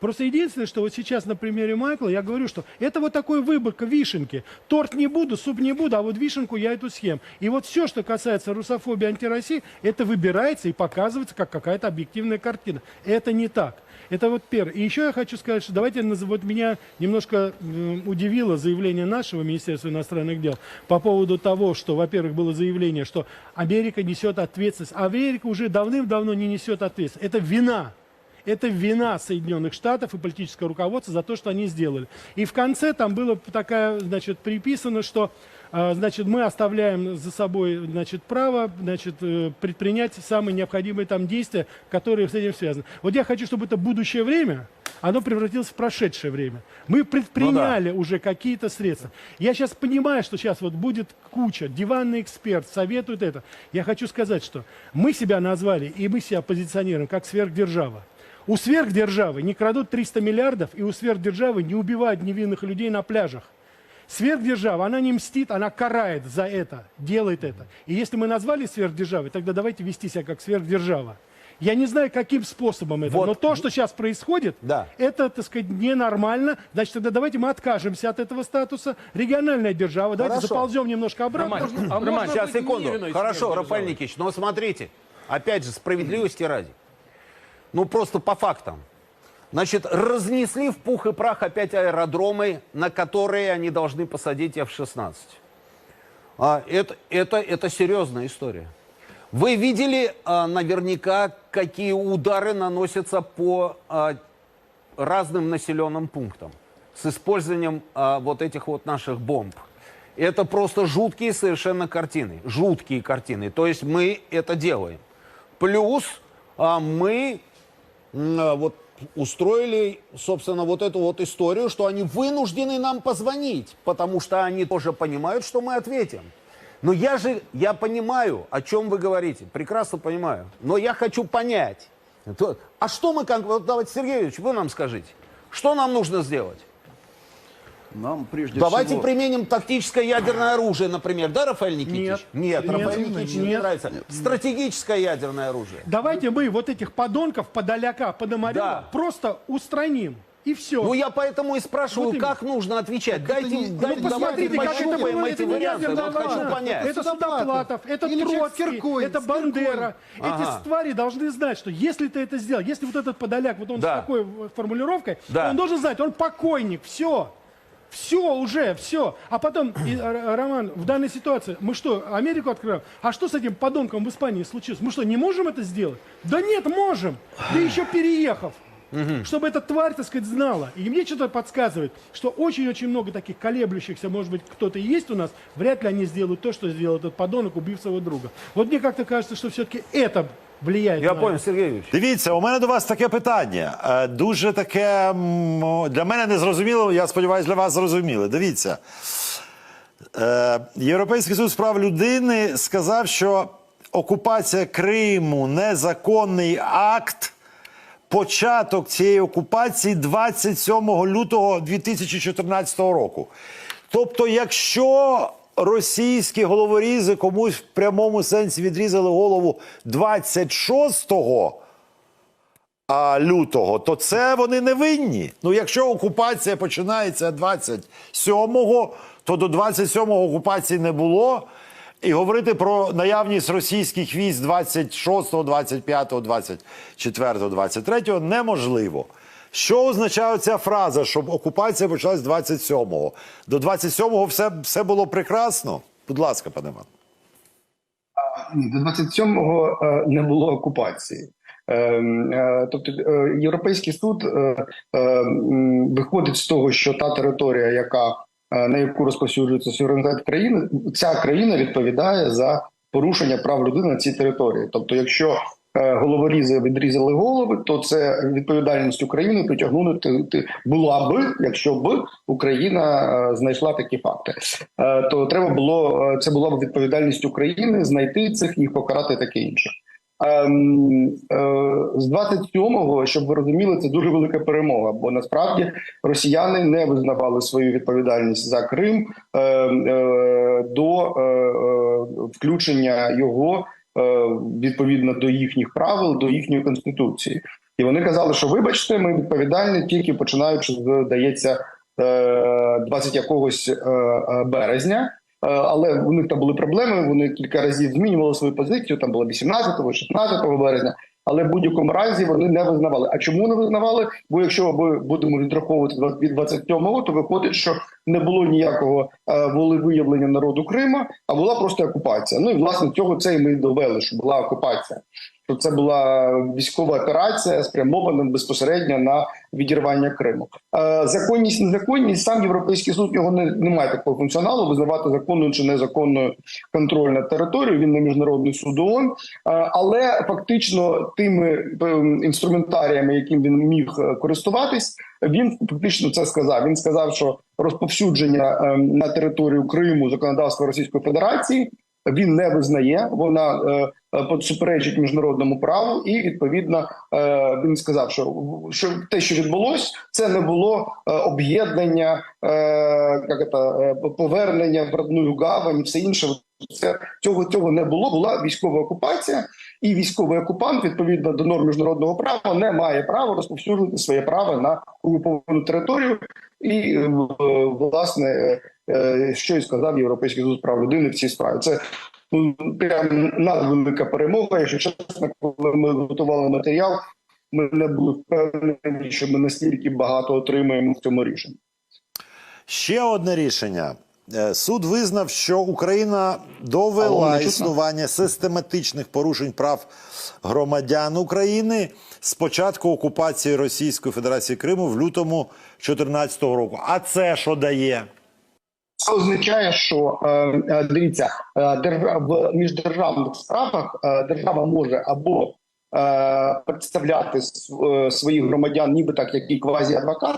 Просто единственное, что вот сейчас на примере Майкла я говорю, что это вот такой выборка вишенки. Торт не буду, суп не буду, а вот вишенку я эту съем. И вот все, что касается русофобии, антироссии, это выбирается и показывается как какая-то объективная картина. Это не так. Это вот первое. И еще я хочу сказать, что давайте, вот меня немножко м, удивило заявление нашего Министерства иностранных дел по поводу того, что, во-первых, было заявление, что Америка несет ответственность. Америка уже давным-давно не несет ответственность. Это вина. Это вина Соединенных Штатов и политического руководства за то, что они сделали. И в конце там было такая, значит, приписано, что э, значит, мы оставляем за собой значит, право значит, э, предпринять самые необходимые там действия, которые с этим связаны. Вот я хочу, чтобы это будущее время, оно превратилось в прошедшее время. Мы предприняли уже какие-то средства. Я сейчас понимаю, что сейчас вот будет куча, диванный эксперт советует это. Я хочу сказать, что мы себя назвали, и мы себя позиционируем как сверхдержава. У сверхдержавы не крадут 300 миллиардов, и у сверхдержавы не убивают невинных людей на пляжах. Сверхдержава, она не мстит, она карает за это, делает это. И если мы назвали сверхдержавой, тогда давайте вести себя как сверхдержава. Я не знаю, каким способом это, Вот. но то, что сейчас происходит, Да. это, так сказать, ненормально. Значит, тогда давайте мы откажемся от этого статуса. Региональная держава, давайте Хорошо. заползем немножко обратно. Роман, а Роман, сейчас, секунду. Хорошо? Рафаэль Никитич, но смотрите, опять же, справедливости ради. Ну, просто по фактам. Значит, разнесли в пух и прах опять аэродромы, на которые они должны посадить F-16. А, это, это, это серьезная история. Вы видели а, наверняка, какие удары наносятся по а, разным населенным пунктам с использованием а, вот этих вот наших бомб. Это просто жуткие совершенно картины. Жуткие картины. То есть мы это делаем. Плюс а, мы вот устроили, собственно, вот эту вот историю, что они вынуждены нам позвонить, потому что они тоже понимают, что мы ответим. Но я же, я понимаю, о чем вы говорите, прекрасно понимаю. Но я хочу понять, а что мы, как, вот давайте, Сергей Юрьевич, вы нам скажите, что нам нужно сделать? Нам прежде Давайте всего... применим тактическое ядерное оружие, например, да, Рафаэль Никитич? Нет. Нет, Нет. Рафаэль Никитич не Нет. нравится. Стратегическое ядерное оружие. Давайте мы вот этих подонков, подоляка, подомарева Да. просто устраним. И все. Ну, я поэтому и спрашиваю, Вот как нужно отвечать. Дайте, не- дайте, ну, Посмотрите, как это было, эти это не варианты. ядерная Вот хочу понять. Это Судоплатов. Это Или Троцкий, Киркоров, это Бандера. Ага. Эти твари должны знать, что если ты это сделал, если вот этот подоляк, вот он Да. с такой формулировкой, Да. он должен знать, он покойник, все. Все уже, все. А потом, и, Роман, в данной ситуации, мы что, Америку открываем? А что с этим подонком в Испании случилось? Мы что, не можем это сделать? Да нет, можем. Да еще переехав. Чтобы эта тварь, так сказать, знала. И мне что-то подсказывает, что очень-очень много таких колеблющихся, может быть, кто-то и есть у нас, вряд ли они сделают то, что сделал этот подонок, убив своего друга. Вот мне как-то кажется, что все-таки это влияет Я на понял, Сергей Юрьевич. Дивіться, у мене до вас таке питання. Е, Дуже таке м, для мене незрозуміло, я сподіваюся, для вас зрозуміле. Дивіться. Е, Європейський суд з прав людини сказав, що окупація Криму незаконний акт. Початок цієї окупації 27 лютого 2014 року. Тобто, якщо російські головорізи комусь в прямому сенсі відрізали голову 26 а, лютого, то це вони не винні. Ну, якщо окупація починається 27-го, то до 27-го окупації не було. І говорити про наявність російських військ 26, 25, 24, 23 неможливо. Що означає ця фраза, щоб окупація почалась 27-го? До 27-го все, все було прекрасно? Будь ласка, пане Іван. До 27-го е, не було окупації. Е, е, Тобто е, Європейський суд виходить з того, що та територія, яка на яку розповсюджується суверенітет країни, ця країна відповідає за порушення прав людини на цій території. Тобто, якщо е, головорізи відрізали голови, то це відповідальність України притягнути була би, якщо б Україна е, знайшла такі факти. Е, То треба було е, це була б відповідальність України знайти цих їх покарати таке інше. Ем, е, З 27-го, щоб ви розуміли, це дуже велика перемога, бо насправді росіяни не визнавали свою відповідальність за Крим е, е, до е, включення його відповідно до їхніх правил, до їхньої конституції. І вони казали, що вибачте, ми відповідальні тільки починаючи здається, е, 20 якогось березня. Е, Але у них там були проблеми. Вони кілька разів змінювали свою позицію. Там було 18-го, 16 березня. Але в будь-якому разі вони не визнавали. А чому не визнавали? Бо якщо ми будемо відраховувати від 27-го, то виходить, що не було ніякого е, волевиявлення народу Крима, а була просто окупація. Ну і власне цього це і ми довели, що була окупація. Що це була військова операція, спрямована безпосередньо на відірвання Криму. Е, законність, незаконність сам європейський суд його не, не має такого функціоналу визнавати законною чи незаконною контроль над територією. Він не міжнародний суд ООН. Е, але фактично тими е, інструментаріями, яким він міг е, користуватись, він фактично це сказав. Він сказав, що розповсюдження е, на територію Криму законодавства Російської Федерації він не визнає. Вона е, е, суперечить міжнародному праву, і відповідно е, він сказав, що що те, що відбулось, це не було об'єднання, як це, повернення в родну гавань, все інше. Це цього цього не було. Була військова окупація, і військовий окупант відповідно до норм міжнародного права не має права розповсюджувати своє право на окуповану територію. І е, власне, е, що і сказав Європейський суд прав людини в цій справі. Це ну прям надвелика перемога. Якщо чесно, коли ми готували матеріал, ми не були впевнені, що ми настільки багато отримаємо в цьому рішенні. Ще одне рішення. Е, Суд визнав, що Україна довела існування систематичних порушень прав громадян України з початку окупації Російської Федерації Криму в лютому 2014 року. А це що дає? Це означає, що е, е, дивіться, держав, в міждержавних справах держава може або представляти своїх громадян, ніби так, як і квазі-адвокат.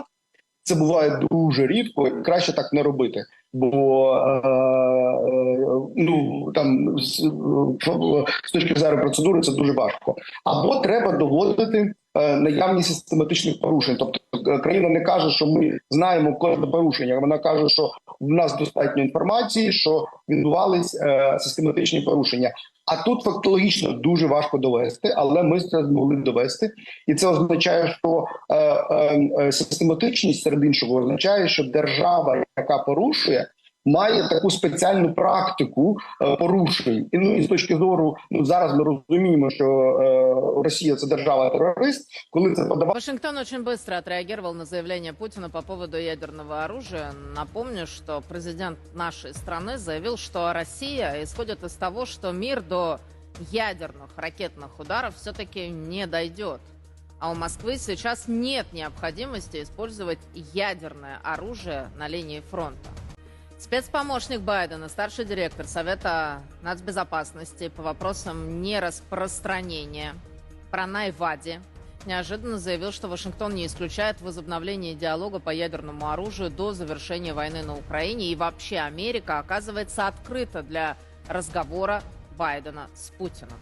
Це буває дуже рідко, краще так не робити. Бо е, е, ну там з, е, з точки зору процедури це дуже важко. Або треба доводити наявність систематичних порушень. Тобто країна не каже, що ми знаємо кожне порушення. Вона каже, що в нас достатньо інформації, що відбувались е, систематичні порушення. А тут фактологічно дуже важко довести, але ми це змогли довести, і це означає, що е, е, е, систематичність серед іншого означає, що держава, яка порушує. Має таку спеціальну практику е, порушень, і ну і з точки зору, ну зараз ми розуміємо, що е, Росія це держава терорист, коли це подавати. Вашингтон очень быстро отреагировал на заявление Путина по поводу ядерного оружия. Напомню, что президент нашей страны заявил, что Россия исходит из того, что мир до ядерных ракетных ударов все-таки не дойдет. А у Москвы сейчас нет необходимости использовать ядерное оружие на линии фронта. Спецпомощник Байдена, старший директор Совета нацбезопасности по вопросам нераспространения Пранай Вади неожиданно заявил, что Вашингтон не исключает возобновление диалога по ядерному оружию до завершения войны на Украине. И вообще Америка оказывается открыта для разговора Байдена с Путиным.